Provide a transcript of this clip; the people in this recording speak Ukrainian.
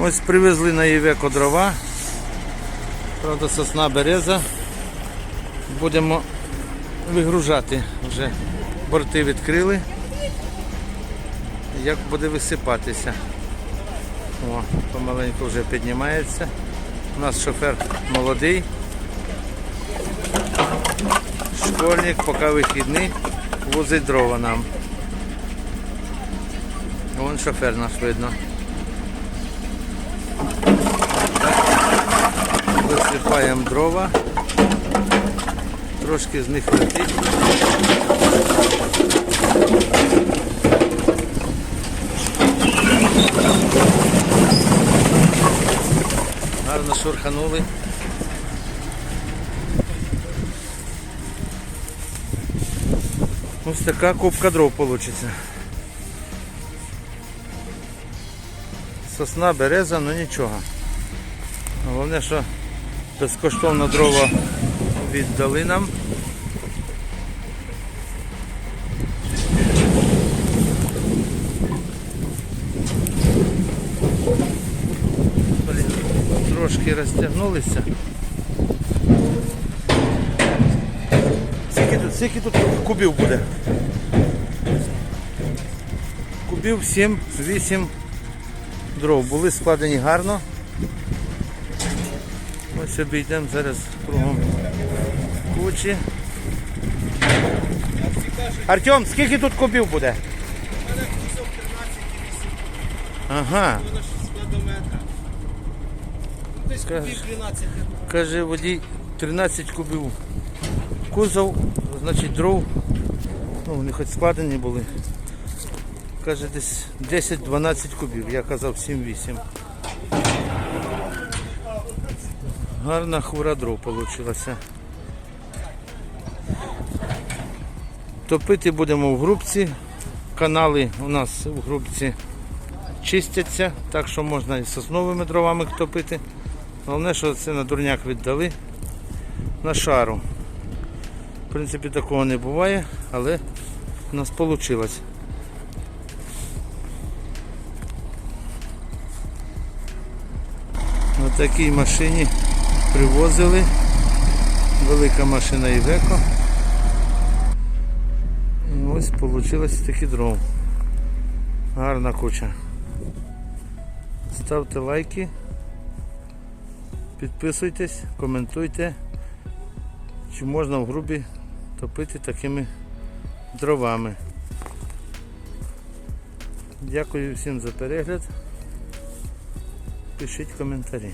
Ось привезли на Євеко дрова. Правда, сосна береза. Будемо вигружати вже. Борти відкрили. Як буде висипатися. О, помаленьку вже піднімається. У нас шофер молодий. Школьник, поки вихідний, возить дрова нам. Вон шофер наш видно. Висипаємо дрова. Трошки з них летить. Гарно шурханули. Ось така кубка дров вийде. Сосна, береза, ну нічого. Головне, що безкоштовно дрова віддали нам. Трошки розтягнулися. Скільки тут, скільки тут кубів буде? Кубів 7-8 дров. Були складені гарно. Ось обійдемо зараз кругом кучі. Артем, скільки тут кубів буде? Ага. Десь купів 12. Каже водій 13 кубів. Кузов, значить дров. Ну, вони хоч складені були. Каже, десь 10-12 кубів. Я казав 7-8. Гарна хура дров вийшла. Топити будемо в грубці. Канали у нас в грубці чистяться, так що можна і сосновими дровами топити. Головне, що це на дурняк віддали на шару. В принципі, такого не буває, але у нас вийшло. На такій машині привозили. Велика машина Івеко. І ось вийшло такі дров. Гарна куча. Ставте лайки. Підписуйтесь, коментуйте, чи можна в грубі топити такими дровами. Дякую всім за перегляд. Пишіть коментарі.